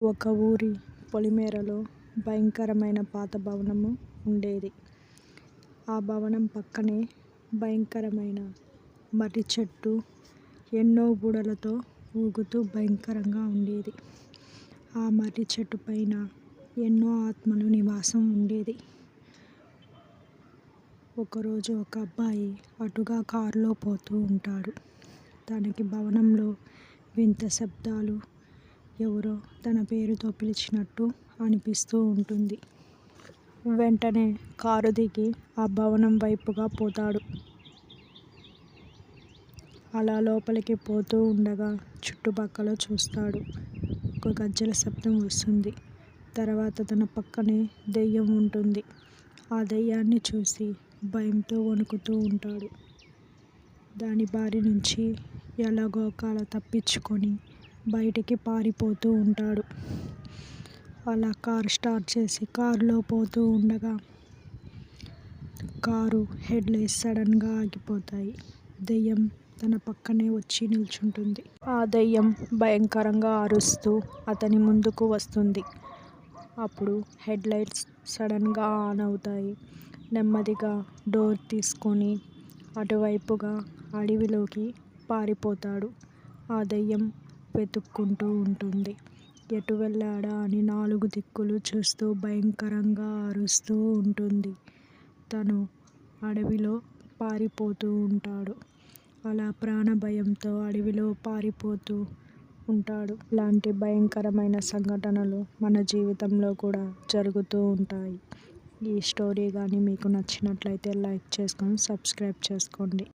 ఒక ఊరి పొలిమేరలో భయంకరమైన పాత భవనము ఉండేది. ఆ భవనం పక్కనే భయంకరమైన మర్రి చెట్టు ఎన్నో ఊడలతో ఊగుతూ భయంకరంగా ఉండేది. ఆ మర్రి చెట్టు పైన ఎన్నో ఆత్మలు నివాసం ఉండేది. ఒకరోజు ఒక అబ్బాయి అటుగా కారులో పోతూ ఉంటాడు. తనకి భవనంలో వింత శబ్దాలు, ఎవరో తన పేరుతో పిలిచినట్టు అనిపిస్తూ ఉంటుంది. వెంటనే కారు దిగి ఆ భవనం వైపుగా పోతాడు. అలా లోపలికి పోతూ ఉండగా చుట్టుపక్కల చూస్తాడు. ఒక గజ్జెల శబ్దం వస్తుంది. తర్వాత తన పక్కనే దెయ్యం ఉంటుంది. ఆ దెయ్యాన్ని చూసి భయంతో వణుకుతూ ఉంటాడు. దాని బారి నుంచి ఎలాగో కాల తప్పించుకొని బయటికి పారిపోతూ ఉంటాడు. అలా కార్ స్టార్ట్ చేసి కారులో పోతూ ఉండగా కారు హెడ్లైట్స్ సడన్గా ఆగిపోతాయి. దెయ్యం తన పక్కనే వచ్చి నిల్చుంటుంది. ఆ దెయ్యం భయంకరంగా అరుస్తూ అతని ముందుకు వస్తుంది. అప్పుడు హెడ్ లైట్స్ ఆన్ అవుతాయి. నెమ్మదిగా డోర్ తీసుకొని అటువైపుగా అడవిలోకి పారిపోతాడు. ఆ దెయ్యం వెతుక్కుంటూ ఉంటుంది. ఎటు వెళ్ళాడా అని నాలుగు దిక్కులు చూస్తూ భయంకరంగా అరుస్తూ ఉంటుంది. తను అడవిలో పారిపోతూ ఉంటాడు. అలా ప్రాణ భయంతో అడవిలో పారిపోతూ ఉంటాడు. ఇలాంటి భయంకరమైన సంఘటనలు మన జీవితంలో కూడా జరుగుతూ ఉంటాయి. ఈ స్టోరీ కానీ మీకు నచ్చినట్లయితే లైక్ చేసుకొని సబ్స్క్రైబ్ చేసుకోండి.